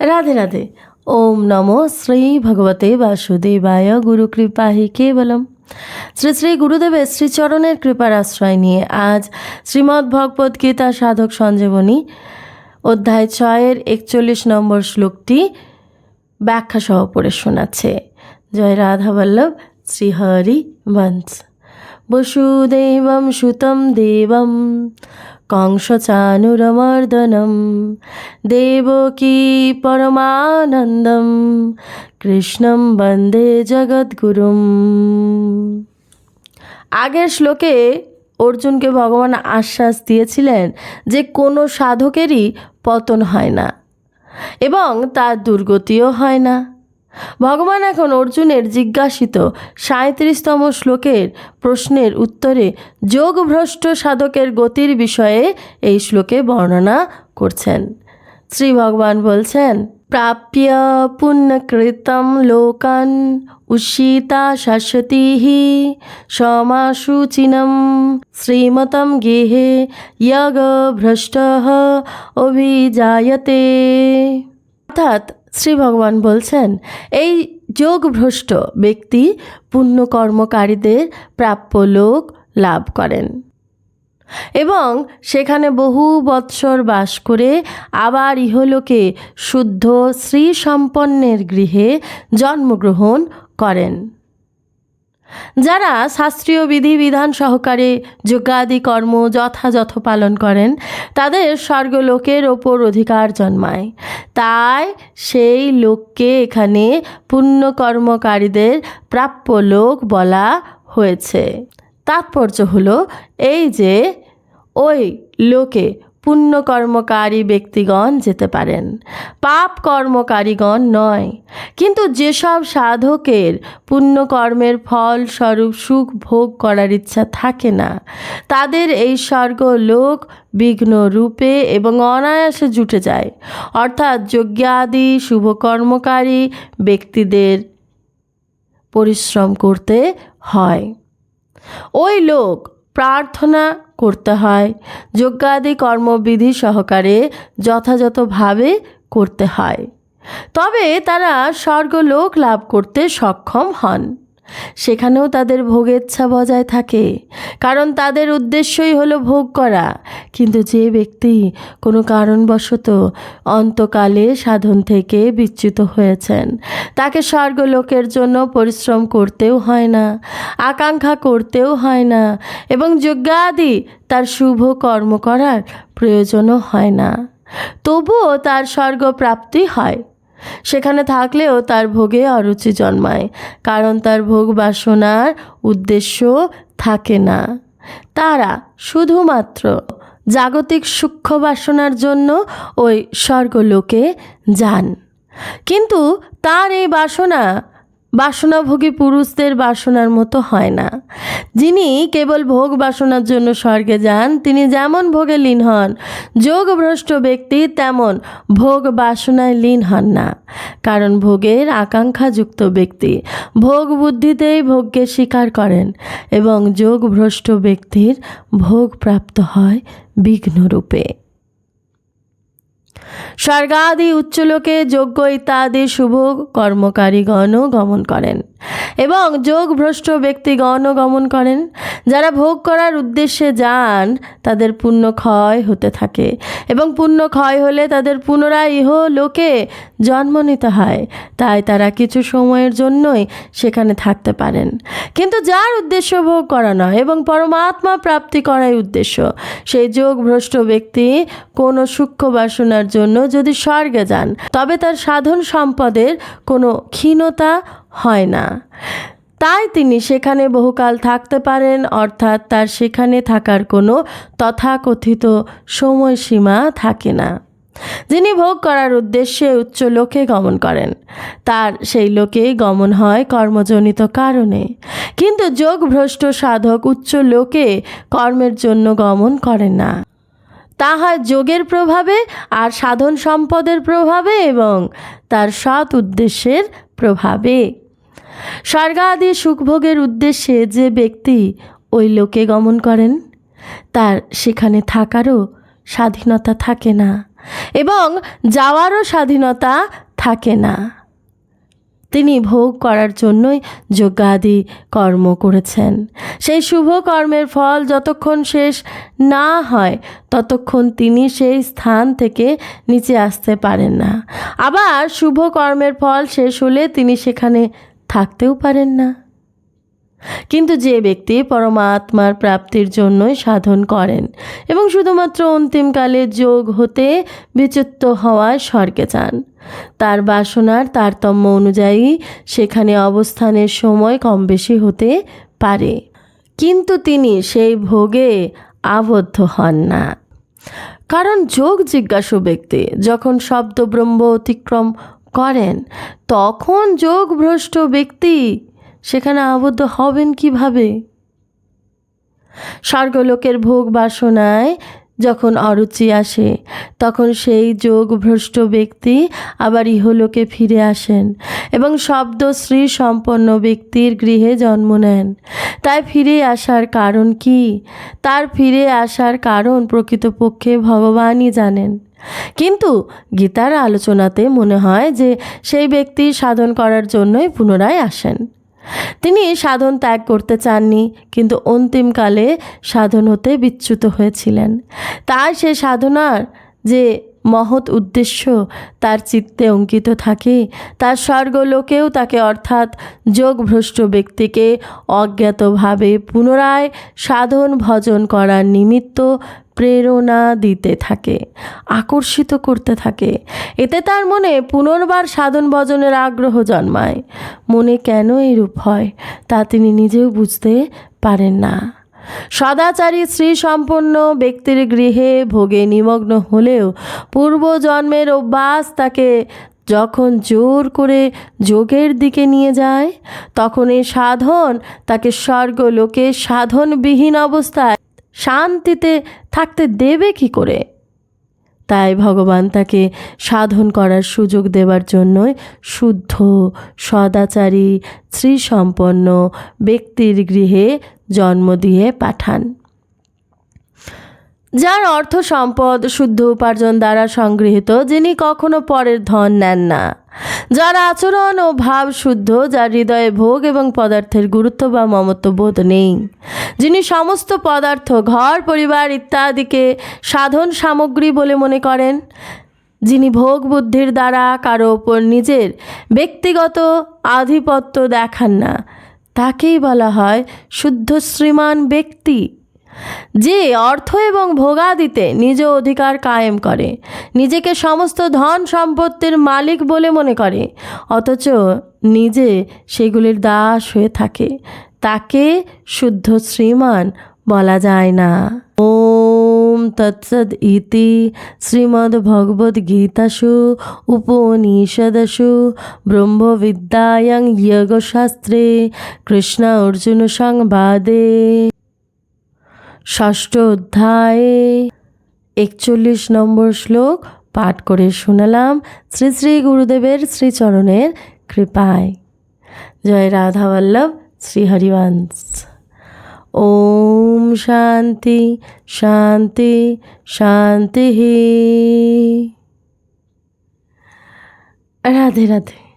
রাধে রাধে ওম নমো শ্রী ভগবতে বাসুদেবায় গুরু কৃপা হি কেবলম শ্রী শ্রী গুরুদেবের শ্রীচরণের কৃপার আশ্রয় নিয়ে আজ শ্রীমদ্ ভগবদ্ গীতা সাধক সঞ্জীবনী অধ্যায় ছয়ের একচল্লিশ নম্বর শ্লোকটি ব্যাখ্যা সহ পড়ে শোনাচ্ছে। জয় রাধা বল্লভ, শ্রীহরি বংশ বসুদেবম সুতম দেবম। কংসচানুরমর্দনম দেবকী পরমানন্দম কৃষ্ণম বন্দে জগদ্গুরুম আগের শ্লোকে অর্জুনকে ভগবান আশ্বাস দিয়েছিলেন যে কোনো সাধকেরই পতন হয় না এবং তার দুর্গতিও হয় না। ভগবান এখন অর্জুনের জিজ্ঞাসিত সাঁত্রিশতম শ্লোকের প্রশ্নের উত্তরে যোগভ্রষ্ট সাধকের গতির বিষয়ে এই শ্লোকে বর্ণনা করছেন। শ্রী ভগবান বলছেন, প্রাপ্য পুণ্যকৃতম লোকান উষিতা শাশ্বতী সমাশুচিনম শ্রীমতম গেহে যগ ভ্রষ্ট অভিজায়তে। অর্থাৎ শ্রী ভগবান বলছেন, এই যোগভ্রষ্ট ব্যক্তি পুণ্যকর্মকারীদের প্রাপ্য লোক লাভ করেন। এবং সেখানে বহু বৎসর বাস করে আবার ইহলোকে শুদ্ধ শ্রী সম্পন্নের গৃহে জন্মগ্রহণ করেন। যারা শাস্ত্রীয় বিধিবিধান সহকারে যজ্ঞাদি কর্ম যথাযথ পালন করেন, তাদের স্বর্গলোকের ওপর অধিকার জন্মায়। তাই সেই লোককে এখানে পুণ্যকর্মকারীদের প্রাপ্য লোক বলা হয়েছে। তাৎপর্য হলো, এই যে ওই লোকে পুণ্যকর্মকারী ব্যক্তিগণ যেতে পারেন। পাপ কর্মকারীগণ নয়। কিন্তু যেসব সাধকের পুণ্যকর্মের ফল স্বরূপ সুখ ভোগ করার ইচ্ছা থাকে না, তাদের এই স্বর্গ লোক বিঘ্ন রূপে এবং অনায়াসে জুটে যায়। অর্থাৎ যজ্ঞাদি, শুভকর্মকারী ব্যক্তিদের পরিশ্রম করতে হয়। ওই লোক প্রার্থনা করতে হয়। যজ্ঞাদি কর্মবিধি সহকারে যথাযথভাবে করতে হয়। তবে তারা স্বর্গলোক লাভ করতে সক্ষম হন। সেখানেও তাদের ভোগেচ্ছা বজায় থাকে। কারণ তাদের উদ্দেশ্যই হলো ভোগ করা। কিন্তু যে ব্যক্তি কোনো কারণবশত অন্তকালে সাধন থেকে বিচ্যুত হয়েছেন, তাকে স্বর্গলোকের জন্য পরিশ্রম করতেও হয় না, আকাঙ্ক্ষা করতেও হয় না এবং যজ্ঞাদি তার শুভ কর্ম করার প্রয়োজনও হয় না। তবুও তার স্বর্গপ্রাপ্তি হয়। সেখানে থাকলেও তার ভোগে অরুচি জন্মায়, কারণ তার ভোগ বাসনার উদ্দেশ্য থাকে না। তারা শুধুমাত্র জাগতিক সূক্ষ্ম বাসনার জন্য ওই স্বর্গলোকে যান। কিন্তু তার এই বাসনা বাসনাভোগী পুরুষদের বাসনার মতো হয় না। যিনি কেবল ভোগ বাসনার জন্য স্বর্গে যান, তিনি যেমন ভোগে লীন হন, যোগভ্রষ্ট ব্যক্তি তেমন ভোগ বাসনায় লীন হন না। কারণ ভোগের আকাঙ্ক্ষাযুক্ত ব্যক্তি ভোগ বুদ্ধিতেই ভোগকে স্বীকার করেন এবং যোগভ্রষ্ট ব্যক্তির ভোগ প্রাপ্ত হয় বিঘ্নরূপে। স্বর্গাদি উচ্চলোকে যোগ্য ইত্যাদি শুভ কর্মকারীগণও গমন করেন। এবং যোগভ্রষ্ট ব্যক্তিগণও গমন করেন, যারা ভোগ করার উদ্দেশ্যে যান, তাদের পুণ্য ক্ষয় হতে থাকে। এবং পুণ্য ক্ষয় হলে তাদের পুনরায় ইহ লোকে জন্ম নিতে হয়। তাই তারা কিছু সময়ের জন্যই সেখানে থাকতে পারেন। কিন্তু যার উদ্দেশ্য ভোগ করা নয় এবং পরমাত্মা প্রাপ্তি করাই উদ্দেশ্য, সেই যোগভ্রষ্ট ব্যক্তি কোনো সূক্ষ্ম বাসনার জন্য যদি স্বর্গে যান, তবে তার সাধন সম্পদের কোনো ক্ষীণতা হয় না। তাই তিনি সেখানে বহুকাল থাকতে পারেন, অর্থাৎ তার সেখানে থাকার কোনো তথাকথিত সময়সীমা থাকে না। যিনি ভোগ করার উদ্দেশ্যে উচ্চ লোকে গমন করেন, তার সেই লোকে গমন হয় কর্মজনিত কারণে। কিন্তু যোগভ্রষ্ট সাধক উচ্চ লোকে কর্মের জন্য গমন করেন না। তা হয় যোগের প্রভাবে আর সাধন সম্পদের প্রভাবে এবং তার সৎ উদ্দেশ্যের প্রভাবে। স্বর্গাদি সুখভোগের উদ্দেশ্যে যে ব্যক্তি ওই লোকে গমন করেন, তার সেখানে থাকারও স্বাধীনতা থাকে না এবং যাওয়ারও স্বাধীনতা থাকে না। তিনি ভোগ করার জন্যই যজ্ঞাদি কর্ম করেছেন। সেই শুভ কর্মের ফল যতক্ষণ শেষ না হয়, ততক্ষণ তিনি সেই স্থান থেকে নিচে আসতে পারেন না। আবার শুভ কর্মের ফল শেষ হলে তিনি সেখানে থাকতেও পারেন না। কিন্তু যে ব্যক্তি পরমাত্মার প্রাপ্তির জন্যই সাধন করেন এবং শুধুমাত্র অন্তিমকালে যোগ হতে বিচ্যুত হওয়ায় স্বর্গে যান, তার বাসনার তারতম্য অনুযায়ী সেখানে অবস্থানের সময় কম বেশি হতে পারে। কিন্তু তিনি সেই ভোগে আবদ্ধ হন না। কারণ যোগ জিজ্ঞাসু ব্যক্তি, যখন শব্দ ব্রহ্ম অতিক্রম করেন, তখন যোগ ভ্রষ্ট ব্যক্তি সেখানে আবদ্ধ হবেন কীভাবে? স্বর্গলোকের ভোগ বাসনায় যখন অরুচি আসে, তখন সেই যোগ ভ্রষ্ট ব্যক্তি আবার ইহলোকে ফিরে আসেন এবং শব্দ শ্রী সম্পন্ন ব্যক্তির গৃহে জন্ম নেন। তাই ফিরে আসার কারণ কি? তার ফিরে আসার কারণ প্রকৃতপক্ষে ভগবানই জানেন। কিন্তু গীতার আলোচনাতে মনে হয় যে সেই ব্যক্তি সাধন করার জন্যই পুনরায় আসেন। তিনি সাধন ত্যাগ করতে চাননি, কিন্তু অন্তিমকালে সাধন হতে বিচ্যুত হয়েছিলেন। তাই সে সাধনার যে মহৎ উদ্দেশ্য, তার চিত্তে অঙ্কিত থাকে, তার স্বর্গলোকেও তাকে অর্থাৎ যোগভ্রষ্ট ব্যক্তিকে অজ্ঞাতভাবে পুনরায় সাধন ভজন করার নিমিত্ত প্রেরণা দিতে থাকে, আকর্ষিত করতে থাকে। এতে তার মনে পুনর্বার সাধন ভজনের আগ্রহ জন্মায়। মনে কেন এরূপ হয় তা তিনি নিজেও বুঝতে পারেন না। সদাচারী শ্রী সম্পন্ন ব্যক্তির গৃহে ভোগে নিমগ্ন হলেও পূর্বজন্মের অভ্যাস তাকে যখন জোর করে যোগের দিকে নিয়ে যায়, তখন এই সাধন তাকে স্বর্গলোকে সাধনবিহীন অবস্থায় শান্তিতে থাকতে দেবে কি করে? তাই ভগবান তাকে সাধন করার সুযোগ দেবার জন্যই শুদ্ধ, সদাচারী শ্রীসম্পন্ন ব্যক্তির গৃহে জন্ম দিয়ে পাঠান। যার অর্থ সম্পদ শুদ্ধ উপার্জন দ্বারা সংগৃহীত, যিনি কখনো পরের ধন নেন না। যার আচরণ ও ভাব শুদ্ধ, যার হৃদয়ে ভোগ এবং পদার্থের গুরুত্ব বা মমত্ব বোধ নেই। যিনি সমস্ত পদার্থ, ঘর, পরিবার ইত্যাদিকে সাধন সামগ্রী বলে মনে করেন, যিনি ভোগ বুদ্ধির দ্বারা কারও ওপর নিজের ব্যক্তিগত আধিপত্য দেখান না, তাকেই বলা হয় শুদ্ধ শ্রীমান ব্যক্তি। যে অর্থ এবং ভোগাদিতে নিজ অধিকার কায়েম করে, নিজেকে সমস্ত ধন সম্পত্তির মালিক বলে মনে করে, অথচ নিজে সেগুলির দাস হয়ে থাকে। তাকে শুদ্ধ শ্রীমান বলা যায় না। ওম তৎসদ ইতি শ্রীমদ্ ভগবদ গীতাসু উপনিষদসু, ব্রহ্মবিদ্যায়াং যোগশাস্ত্রে কৃষ্ণ অর্জুন সংবাদে। ষষ্ঠ অধ্যায়ে একচল্লিশ নম্বর শ্লোক পাঠ করে শোনালাম শ্রী শ্রী গুরুদেবের শ্রীচরণের কৃপায়। জয় রাধা বল্লভ শ্রী হরিবংশ ওম শান্তি শান্তি শান্তি। রাধে রাধে।